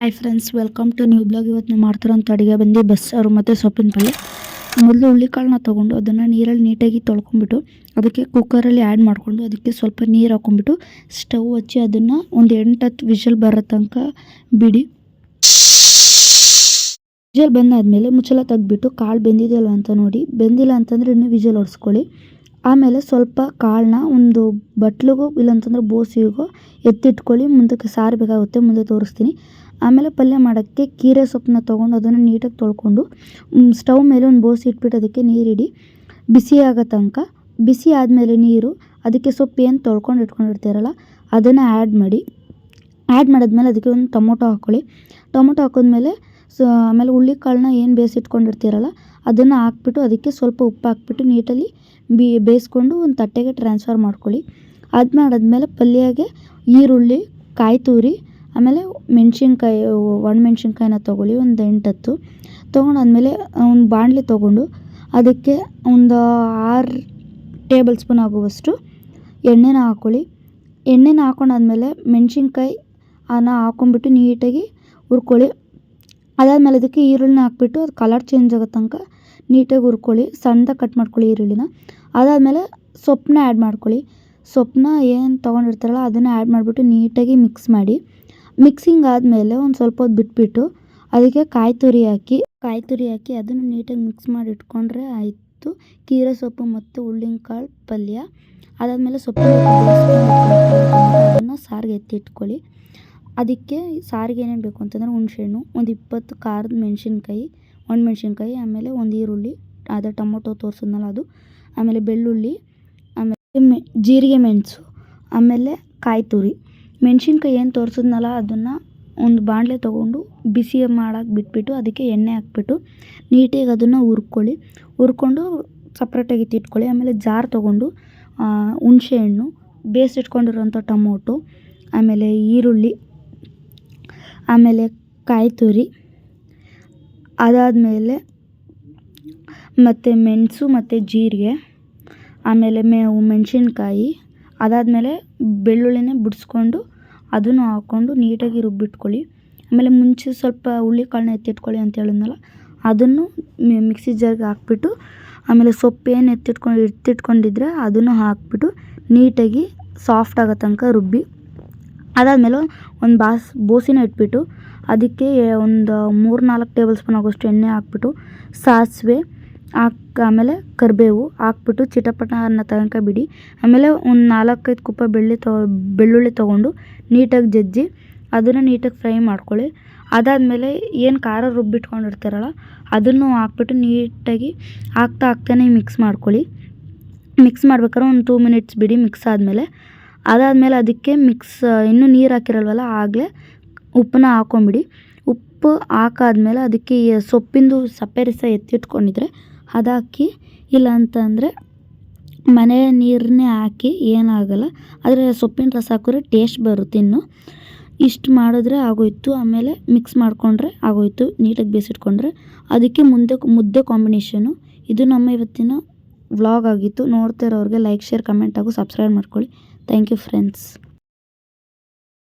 Hi friends welcome to new blog ಇವತ್ತು ನಾವು ಮಾಡ್ತಿರೋಂಥ ಅಡುಗೆ ಬಂದು ಬಸ್ಸಾರು ಮತ್ತು ಸೊಪ್ಪಿನ ಪಲ್ಯ. ಮೊದಲು ಹುಳ್ಳಿಕಾಳನ್ನ ತೊಗೊಂಡು ಅದನ್ನು ನೀರಲ್ಲಿ ನೀಟಾಗಿ ತೊಳ್ಕೊಂಬಿಟ್ಟು ಅದಕ್ಕೆ ಕುಕ್ಕರಲ್ಲಿ ಆ್ಯಡ್ ಮಾಡಿಕೊಂಡು ಅದಕ್ಕೆ ಸ್ವಲ್ಪ ನೀರು ಹಾಕ್ಕೊಂಬಿಟ್ಟು ಸ್ಟವ್ ಹಚ್ಚಿ ಅದನ್ನು ಒಂದು ಎಂಟು ಹತ್ತು ವಿಷಲ್ ಬರೋ ತನಕ ಬಿಡಿ. ವಿಷಲ್ ಬಂದಾದಮೇಲೆ ಮುಚ್ಚಲ ತೆಗ್ದುಬಿಟ್ಟು ಕಾಳು ಬೆಂದಿದೆಯಲ್ಲ ಅಂತ ನೋಡಿ. ಬೆಂದಿಲ್ಲ ಅಂತಂದರೆ ಇನ್ನೂ ವಿಷಲ್ ಹೊಡ್ಸ್ಕೊಳ್ಳಿ ಆಮೇಲೆ ಸ್ವಲ್ಪ ಕಾಳನ್ನ ಒಂದು ಬಟ್ಲಿಗೋ ಇಲ್ಲಾಂತಂದ್ರೆ ಬೋಸಿಗೋ ಎತ್ತಿಟ್ಕೊಳ್ಳಿ, ಮುಂದಕ್ಕೆ ಸಾರು ಬೇಕಾಗುತ್ತೆ ಮುಂದೆ ತೋರಿಸ್ತೀನಿ. ಆಮೇಲೆ ಪಲ್ಯ ಮಾಡೋಕ್ಕೆ ಕೀರೆ ಸೊಪ್ಪನ್ನ ತೊಗೊಂಡು ಅದನ್ನು ನೀಟಾಗಿ ತೊಳ್ಕೊಂಡು ಸ್ಟವ್ ಮೇಲೆ ಒಂದು ಬೋಸಿ ಇಟ್ಬಿಟ್ಟು ಅದಕ್ಕೆ ನೀರಿಡಿ. ಬಿಸಿ ಆಗೋ ತನಕ, ಬಿಸಿ ಆದಮೇಲೆ ನೀರು, ಅದಕ್ಕೆ ಸೊಪ್ಪು ಏನು ತೊಳ್ಕೊಂಡು ಇಟ್ಕೊಂಡಿರ್ತೀರಲ್ಲ ಅದನ್ನು ಆ್ಯಡ್ ಮಾಡಿ. ಆ್ಯಡ್ ಮಾಡಿದ್ಮೇಲೆ ಅದಕ್ಕೆ ಒಂದು ಟೊಮೊಟೊ ಹಾಕ್ಕೊಳ್ಳಿ. ಟೊಮೊಟೊ ಹಾಕಿದ್ಮೇಲೆ ಸೊ, ಆಮೇಲೆ ಹುಳ್ಳಿಕಾಳನ್ನ ಏನು ಬೇಯಿಸಿಟ್ಕೊಂಡಿರ್ತೀರಲ್ಲ ಅದನ್ನು ಹಾಕ್ಬಿಟ್ಟು ಅದಕ್ಕೆ ಸ್ವಲ್ಪ ಉಪ್ಪು ಹಾಕ್ಬಿಟ್ಟು ನೀಟಲ್ಲಿ ಬಿ, ಬೇಯಿಸ್ಕೊಂಡು ಒಂದು ತಟ್ಟೆಗೆ ಟ್ರಾನ್ಸ್ಫರ್ ಮಾಡ್ಕೊಳ್ಳಿ. ಅದು ಮಾಡಾದ್ಮೇಲೆ ಪಲ್ಯಗೆ ಈರುಳ್ಳಿ, ಕಾಯಿ ತುರಿ, ಆಮೇಲೆ ಮೆಣಸಿನ್ಕಾಯಿ ಒಣಮೆಣ್ಸಿನ್ಕಾಯಿನ ತೊಗೊಳ್ಳಿ, ಒಂದು ಎಂಟತ್ತು. ತೊಗೊಂಡಾದಮೇಲೆ ತೊಗೊಂಡಾದ್ಮೇಲೆ ಒಂದು ಬಾಣಲೆ ತೊಗೊಂಡು ಅದಕ್ಕೆ ಒಂದು ಆರು ಟೇಬಲ್ ಸ್ಪೂನ್ ಆಗುವಷ್ಟು ಎಣ್ಣೆನ ಹಾಕ್ಕೊಳ್ಳಿ ಎಣ್ಣೆನ ಹಾಕೊಂಡಾದ್ಮೇಲೆ ಮೆಣಸಿನ್ಕಾಯಿ ಅನ್ನ ಹಾಕೊಂಬಿಟ್ಟು ನೀಟಾಗಿ ಹುರ್ಕೊಳ್ಳಿ. ಅದಾದಮೇಲೆ ಅದಕ್ಕೆ ಈರುಳ್ಳಿನ ಹಾಕ್ಬಿಟ್ಟು ಅದು ಕಲರ್ ಚೇಂಜ್ ಆಗೋ ತನಕ ನೀಟಾಗಿ ಹುರ್ಕೊಳ್ಳಿ, ಸಣ್ಣದಾಗಿ ಕಟ್ ಮಾಡ್ಕೊಳ್ಳಿ ಈರುಳ್ಳಿನ. ಅದಾದಮೇಲೆ ಸೊಪ್ಪನ್ನ ಆ್ಯಡ್ ಮಾಡ್ಕೊಳ್ಳಿ. ಸೊಪ್ಪನ್ನ ಏನು ತೊಗೊಂಡಿರ್ತಾರಲ್ಲ ಅದನ್ನು ಆ್ಯಡ್ ಮಾಡಿಬಿಟ್ಟು ನೀಟಾಗಿ ಮಿಕ್ಸ್ ಮಾಡಿ. ಮಿಕ್ಸಿಂಗ್ ಆದಮೇಲೆ ಒಂದು ಸ್ವಲ್ಪ ಹೊತ್ತು ಬಿಟ್ಬಿಟ್ಟು ಅದಕ್ಕೆ ಕಾಯಿ ತುರಿ ಹಾಕಿ, ಕಾಯಿ ತುರಿ ಹಾಕಿ ಅದನ್ನು ನೀಟಾಗಿ ಮಿಕ್ಸ್ ಮಾಡಿ ಇಟ್ಕೊಂಡ್ರೆ ಆಯಿತು. ಕೀರೆ ಸೊಪ್ಪು ಮತ್ತು ಕಾಳು ಪಲ್ಯ. ಅದಾದಮೇಲೆ ಸೊಪ್ಪು ಅದನ್ನು ಸಾರಿಗೆ ಎತ್ತಿ ಇಟ್ಕೊಳ್ಳಿ. ಅದಕ್ಕೆ ಸಾರಿಗೆ ಏನೇನು ಬೇಕು ಅಂತಂದರೆ ಹುಣಸೆಹಣ್ಣು, ಒಂದು ಇಪ್ಪತ್ತು ಖಾರದ ಮೆಣಸಿನ್ಕಾಯಿ ಒಣಮೆಣ್ಸಿನ್ಕಾಯಿ ಆಮೇಲೆ ಒಂದು ಈರುಳ್ಳಿ ಅದೇ ಟೊಮೊಟೊ ತೋರಿಸಿದ್ನಲ್ಲ ಅದು. ಆಮೇಲೆ ಬೆಳ್ಳುಳ್ಳಿ, ಆಮೇಲೆ ಮೆ, ಜೀರಿಗೆ ಮೆಣಸು, ಆಮೇಲೆ ಕಾಯಿ ತುರಿ. ಮೆಣಸಿನ್ಕಾಯಿ ಏನು ತೋರಿಸಿದ್ನಲ್ಲ ಅದನ್ನು ಒಂದು ಬಾಣಲೆ ತೊಗೊಂಡು ಬಿಸಿ ಮಾಡೋಕೆ ಬಿಟ್ಬಿಟ್ಟು ಅದಕ್ಕೆ ಎಣ್ಣೆ ಹಾಕ್ಬಿಟ್ಟು ನೀಟಾಗಿ ಅದನ್ನು ಹುರ್ಕೊಳ್ಳಿ. ಹುರ್ಕೊಂಡು ಸಪ್ರೇಟಾಗಿ ಎತ್ತಿಟ್ಕೊಳ್ಳಿ ಆಮೇಲೆ ಜಾರ್ ತೊಗೊಂಡು ಹುಣಸೆಹಣ್ಣು ಬೇಯಿಸಿಟ್ಕೊಂಡಿರೋಂಥ ಟೊಮೊಟೊ, ಆಮೇಲೆ ಈರುಳ್ಳಿ ಆಮೇಲೆ ಕಾಯಿ ತುರಿ, ಅದಾದಮೇಲೆ ಮತ್ತು ಮೆಣಸು ಮತ್ತು ಜೀರಿಗೆ, ಆಮೇಲೆ ಮೇವು ಮೆಣಸಿನ್ಕಾಯಿ, ಅದಾದಮೇಲೆ ಬೆಳ್ಳುಳ್ಳಿನೇ ಬಿಡಿಸ್ಕೊಂಡು ಅದನ್ನು ಹಾಕ್ಕೊಂಡು ನೀಟಾಗಿ ರುಬ್ಬಿಟ್ಕೊಳ್ಳಿ. ಆಮೇಲೆ ಮುಂಚೆ ಸ್ವಲ್ಪ ಹುಳ್ಳಿಕಾಳನ್ನ ಎತ್ತಿಟ್ಕೊಳ್ಳಿ ಅಂತ ಹೇಳಿದ್ನಲ್ಲ, ಅದನ್ನು ಮಿಕ್ಸಿ ಜಾರ್ಗೆ ಹಾಕ್ಬಿಟ್ಟು, ಆಮೇಲೆ ಸೊಪ್ಪು ಏನು ಎತ್ತಿಟ್ಕೊಂಡು ಎತ್ತಿಟ್ಕೊಂಡಿದ್ರೆ ಅದನ್ನು ಹಾಕ್ಬಿಟ್ಟು ನೀಟಾಗಿ ಸಾಫ್ಟ್ ಆಗೋ ತನಕ ರುಬ್ಬಿ ಅದಾದಮೇಲೆ ಒಂದು ಬಾಸ್, ಬೋಸಿನ ಇಟ್ಬಿಟ್ಟು ಅದಕ್ಕೆ ಒಂದು ಮೂರು ನಾಲ್ಕು ಟೇಬಲ್ ಸ್ಪೂನ್ ಆಗೋಷ್ಟು ಎಣ್ಣೆ ಹಾಕ್ಬಿಟ್ಟು ಸಾಸಿವೆ ಹಾಕಿ ಆಮೇಲೆ ಕರಿಬೇವು ಹಾಕ್ಬಿಟ್ಟು ಚಿಟಪಟ ಅನ್ನೋ ತನಕ ಬಿಡಿ. ಆಮೇಲೆ ಒಂದು ನಾಲ್ಕೈದು ಕುಪ್ಪ ಬೆಳ್ಳಿ ತೊ ಬೆಳ್ಳುಳ್ಳಿ ತೊಗೊಂಡು ನೀಟಾಗಿ ಜಜ್ಜಿ ಅದನ್ನು ನೀಟಾಗಿ ಫ್ರೈ ಮಾಡ್ಕೊಳ್ಳಿ. ಅದಾದಮೇಲೆ ಏನು ಖಾರ ರುಬ್ಬಿಟ್ಕೊಂಡಿರ್ತಾರಲ್ಲ, ಅದನ್ನು ಹಾಕ್ಬಿಟ್ಟು ನೀಟಾಗಿ ಹಾಕ್ತಾ ಹಾಕ್ತಾನೆ ಮಿಕ್ಸ್ ಮಾಡ್ಕೊಳ್ಳಿ. ಮಿಕ್ಸ್ ಮಾಡ್ಬೇಕಾದ್ರೆ ಒಂದು ಟೂ ಮಿನಿಟ್ಸ್ ಬಿಡಿ ಮಿಕ್ಸ್ ಆದಮೇಲೆ. ಅದಾದಮೇಲೆ ಅದಕ್ಕೆ ಮಿಕ್ಸ್ ಇನ್ನೂ ನೀರು ಹಾಕಿರಲ್ವಲ್ಲ, ಆಗಲೇ ಉಪ್ಪನ್ನ ಹಾಕ್ಕೊಂಬಿಡಿ ಉಪ್ಪು ಹಾಕಾದ್ಮೇಲೆ ಅದಕ್ಕೆ ಸೊಪ್ಪಿಂದು ಸಪ್ಪೆ ರಸ ಎತ್ತಿಟ್ಕೊಂಡಿದ್ರೆ ಅದಾಕಿ, ಇಲ್ಲ ಅಂತಂದರೆ ಮನೆ ನೀರನ್ನೇ ಹಾಕಿ ಏನಾಗಲ್ಲ, ಆದರೆ ಸೊಪ್ಪಿನ ರಸ ಹಾಕಿದ್ರೆ ಟೇಸ್ಟ್ ಬರುತ್ತೆ ಇನ್ನು. ಇಷ್ಟು ಮಾಡಿದ್ರೆ ಆಗೋಯ್ತು, ಆಮೇಲೆ ಮಿಕ್ಸ್ ಮಾಡಿಕೊಂಡ್ರೆ ಆಗೋಯ್ತು, ನೀಟಾಗಿ ಬೇಯಿಸಿಟ್ಕೊಂಡ್ರೆ ಅದಕ್ಕೆ ಮುಂದೆ, ಮುದ್ದೆ ಕಾಂಬಿನೇಷನು ಇದು ನಮ್ಮ ಇವತ್ತಿನ ವ್ಲಾಗ್ ಆಗಿತ್ತು. ನೋಡ್ತಾ ಇರೋರಿಗೆ ಲೈಕ್ ಶೇರ್ ಕಮೆಂಟ್ ಹಾಗೂ ಸಬ್ಸ್ಕ್ರೈಬ್ ಮಾಡ್ಕೊಳ್ಳಿ. Thank you friends